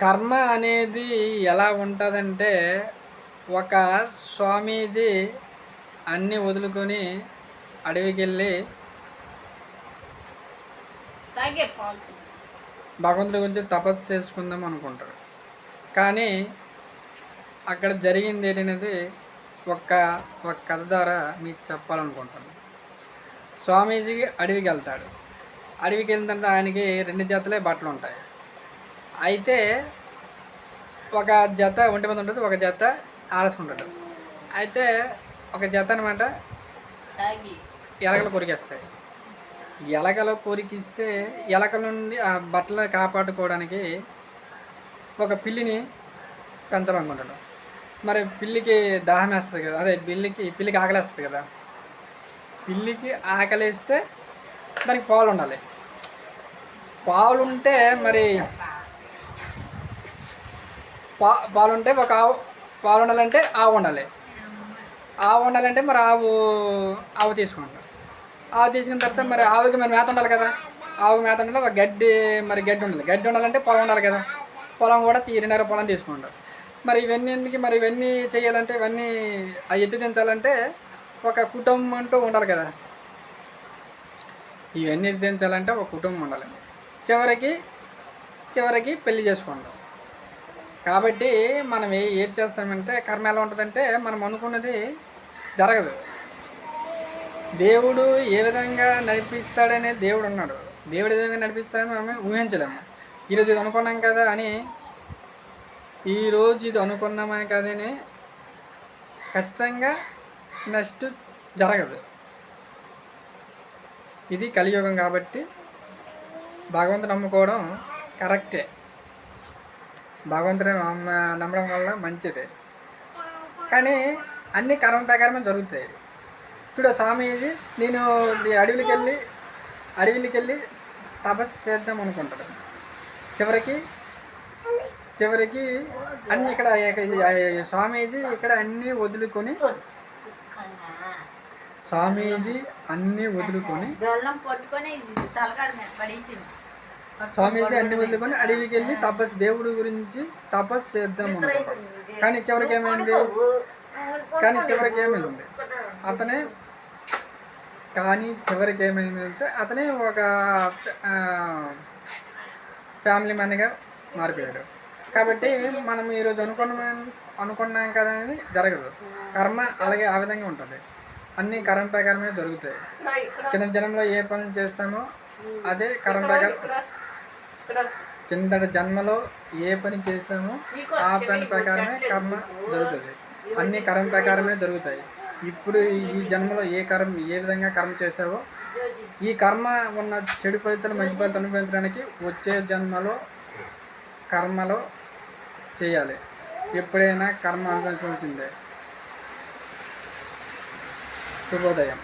కర్మ అనేది ఎలా ఉంటుందంటే ఒక స్వామీజీ అన్నీ వదులుకొని అడవికి వెళ్ళి భగవంతుడి గురించి తపస్సు చేసుకుందాం అనుకుంటాడు కానీ అక్కడ జరిగింది ఏంటనేది ఒక్క ఒక కథ ద్వారా మీకు చెప్పాలనుకుంటాను స్వామీజీ అడవికి వెళ్తాడు. అడవికి వెళ్తుంటే ఆయనకి రెండు జతలే బట్టలు ఉంటాయి అయితే ఒక జత ఒంటి మీద ఉంటుంది ఒక జత ఆరేసుకుంటాడు అయితే ఒక జత అనమాట ఎలకలు కొరికేస్తాయి. ఎలకలు కొరికిస్తే ఎలకల నుండి ఆ బట్టలు కాపాడుకోవడానికి ఒక పిల్లిని పెంచాలనుకుంటాడు మరి పిల్లికి దాహం వేస్తుంది కదా అదే పిల్లికి పిల్లికి ఆకలేస్తుంది కదా. పిల్లికి ఆకలేస్తే దానికి పాలు ఉండాలి. పాలు ఉంటే మరి పా పాలు ఉంటే ఒక ఆవు పాలు ఉండాలంటే ఆవు ఉండాలి ఆవు ఉండాలంటే మరి ఆవు ఆవు తీసుకుంటాం. ఆవు తీసుకున్న తర్వాత మరి ఆవుకి మరి మేత ఉండాలి కదా. ఆవుకి మేత ఉండాలి ఒక గడ్డి మరి గడ్డి ఉండాలి. గడ్డి ఉండాలంటే పొలం ఉండాలి కదా. పొలం కూడా తీరినర పొలం తీసుకుంటాం. మరి ఇవన్నీ ఎందుకు మరి ఇవన్నీ చేయాలంటే ఇవన్నీ ఆ ఎత్తి దించాలంటే ఒక కుటుంబం అంటూ ఉండాలి కదా. ఇవన్నీ ఎత్తి దించాలంటే ఒక కుటుంబం ఉండాలి. చివరికి చివరికి పెళ్ళి చేసుకుంటాం. కాబట్టి మనం ఏం చేస్తామంటే కర్మ ఎలా ఉంటుందంటే మనం అనుకున్నది జరగదు. దేవుడు ఏ విధంగా నడిపిస్తాడనే దేవుడు ఉన్నాడు. దేవుడు ఏ విధంగా నడిపిస్తాడని మనం ఊహించలేము. ఈరోజు ఇది అనుకున్నాం కదా అని ఈరోజు ఇది అనుకున్నామా కదని ఖచ్చితంగా నెక్స్ట్ జరగదు. ఇది కలియుగం కాబట్టి భగవంతుడు నమ్ముకోవడం కరెక్టే. భగవంతుని నమ్మ నమ్మడం వల్ల మంచిదే. కానీ అన్ని కర్మ ప్రకారమే జరుగుతాయి. ఇప్పుడు స్వామీజీ నేను ఈ అడవికి వెళ్ళి అడవికి వెళ్ళి తపస్సు చేద్దాం అనుకుంటాడు. చివరికి చివరికి అన్ని ఇక్కడ- స్వామీజీ ఇక్కడ అన్నీ వదులుకొని స్వామీజీ అన్నీ వదులుకొని స్వామీజీ అన్ని వదులుకొని అడవికి వెళ్ళి తపస్సు దేవుడి గురించి తపస్సు చేద్దాం కానీ చివరికి ఏమైంది? కానీ చివరికి ఏమైంది? అతనే కానీ చివరికి ఏమైందంటే అతనే ఒక ఫ్యామిలీ మ్యాన్గా మారిపోయాడు. కాబట్టి మనం ఈరోజు అనుకున్న అనుకున్నాం కదా అనేది జరగదు. కర్మ అలాగే ఆ విధంగా ఉంటుంది. అన్ని కర్మ ప్రకారమే జరుగుతాయి. కింద జన్మలో ఏ పని చేస్తామో అదే కర్మ ప్రకారం. కిందటి జన్మలో ఏ పని చేసామో ఆ పని ప్రకారమే కర్మ జరుగుతుంది. అన్ని కర్మ ప్రకారమే జరుగుతాయి. ఇప్పుడు ఈ జన్మలో ఏ కర్మ ఏ విధంగా కర్మ చేసావో ఈ కర్మ ఉన్న చెడు ఫలితాలు మంచి ఫలితాలు అనుభవించడానికి వచ్చే జన్మలో కర్మలో చేయాలి. ఎప్పుడైనా కర్మ అనుభవించవలసిందే. శుభోదయం.